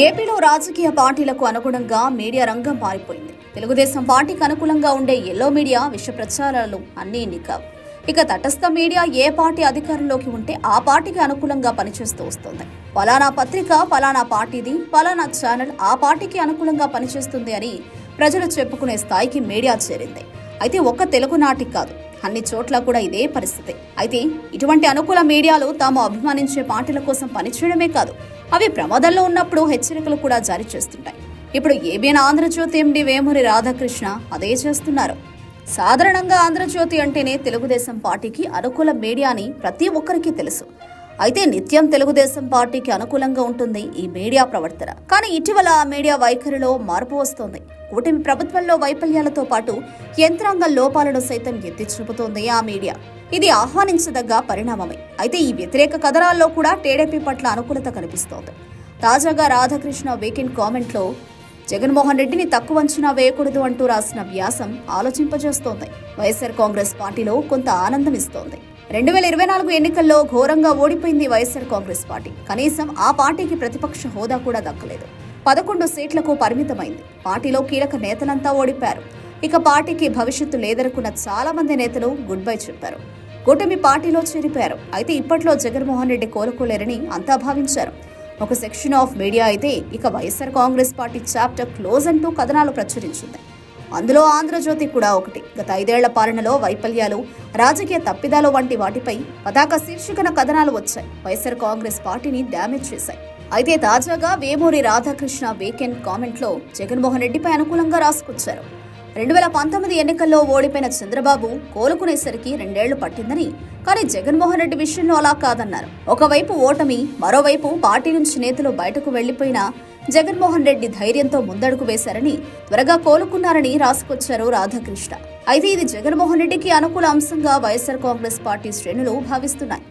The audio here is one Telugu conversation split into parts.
ఏపీలో రాజకీయ పార్టీలకు అనుగుణంగా మీడియా రంగం మారిపోయింది. తెలుగుదేశం పార్టీకి అనుకూలంగా ఉండే ఎల్లో మీడియా విష ప్రచారాలు అన్నీ ఇన్ని ఇక తటస్థ మీడియా ఏ పార్టీ అధికారంలోకి ఉంటే ఆ పార్టీకి అనుకూలంగా పనిచేస్తూ వస్తుంది. పలానా పత్రిక పలానా పార్టీది పలానా ఛానల్ ఆ పార్టీకి అనుకూలంగా పనిచేస్తుంది అని ప్రజలు చెప్పుకునే స్థాయికి మీడియా చేరింది. అయితే ఒక్క తెలుగునాటి కాదు. అన్ని చోట్ల కూడా ఇదే పరిస్థితి. అయితే ఇటువంటి అనుకూల మీడియాలు తాము అభిమానించే పార్టీల కోసం పనిచేయడమే కాదు అవి ప్రమాదంలో ఉన్నప్పుడు హెచ్చరికలు కూడా జారీ చేస్తుంటాయి. ఇప్పుడు ఏబిఎన్ ఆంధ్రజ్యోతి ఎండి వేమూరి రాధాకృష్ణ అదే చేస్తున్నారు. సాధారణంగా ఆంధ్రజ్యోతి అంటేనే తెలుగుదేశం పార్టీకి అనుకూల మీడియా అని ప్రతి ఒక్కరికి తెలుసు. అయితే నిత్యం తెలుగుదేశం పార్టీకి అనుకూలంగా ఉంటుంది ఈ మీడియా ప్రవర్తన. కానీ ఇటీవల ఆ మీడియా వైఖరిలో మార్పు వస్తోంది. కూటమి ప్రభుత్వంలో వైఫల్యాలతో పాటు యంత్రాంగ లోపాలను సైతం ఎత్తి చూపుతోంది ఆ మీడియా. ఇది ఆహ్వానించదగ్గ పరిణామమే. అయితే ఈ వ్యతిరేక కథనాల్లో కూడా టీడీపీ పట్ల అనుకూలత కనిపిస్తోంది. తాజాగా రాధాకృష్ణ వీకెండ్ కామెంట్లో జగన్మోహన్ రెడ్డిని తక్కువ అంచనా వేయకూడదు అంటూ రాసిన వ్యాసం ఆలోచింపజేస్తోంది. వైఎస్ఆర్ కాంగ్రెస్ పార్టీలో కొంత ఆనందం ఇస్తోంది. రెండు వేల ఇరవై నాలుగు ఎన్నికల్లో ఘోరంగా ఓడిపోయింది వైఎస్ఆర్ కాంగ్రెస్ పార్టీ. కనీసం ఆ పార్టీకి ప్రతిపక్ష హోదా కూడా దక్కలేదు. పదకొండు సీట్లకు పరిమితమైంది. పార్టీలో కీలక నేతలంతా ఓడిపారు ఇక పార్టీకి భవిష్యత్తు లేదనుకున్న చాలా మంది నేతలు గుడ్ బై చెప్పారు. కూటమి పార్టీలో చేరిపారు అయితే ఇప్పట్లో జగన్మోహన్ రెడ్డి కోలుకోలేరని అంతా భావించారు. ఒక సెక్షన్ ఆఫ్ మీడియా అయితే ఇక YSR Congress Party chapter close అంటూ కథనాలు ప్రచురించింది. అందులో ఆంధ్రజ్యోతి కూడా ఒకటి. గత ఐదేళ్ళ పాలనలో వైఫల్యాలు రాజకీయ తప్పిదాలు వంటి వాటిపై పతాక శీర్షికన కథనాలు వచ్చాయి. వైఎస్ఆర్ కాంగ్రెస్ పార్టీని డ్యామేజ్ చేశాయి. అయితే తాజాగా వేమూరి రాధాకృష్ణ వీకెండ్ కామెంట్లో జగన్మోహన్ రెడ్డిపై అనుకూలంగా రాసుకొచ్చారు. రెండు వేల పంతొమ్మిది ఎన్నికల్లో ఓడిపోయిన చంద్రబాబు కోలుకునేసరికి రెండేళ్ళు పట్టిందని. కానీ జగన్మోహన్ రెడ్డి విషయంలో అలా కాదన్నారు. ఒకవైపు ఓటమి మరోవైపు పార్టీ నుంచి నేతలు బయటకు వెళ్ళిపోయిన జగన్మోహన్ రెడ్డి ధైర్యంతో ముందడుగు వేశారని త్వరగా కోలుకున్నారని రాసుకొచ్చారు రాధాకృష్ణ. అయితే ఇది జగన్మోహన్ రెడ్డికి అనుకూల అంశంగా వైఎస్ఆర్ కాంగ్రెస్ పార్టీ శ్రేణులు భావిస్తున్నాయి.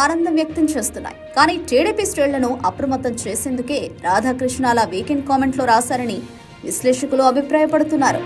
ఆనందం వ్యక్తం చేస్తున్నాయి. కానీ టీడీపీ శ్రేణులను అప్రమత్తం చేసేందుకే రాధాకృష్ణ అలా వీకెండ్ కామెంట్లో రాశారని విశ్లేషకులు అభిప్రాయపడుతున్నారు.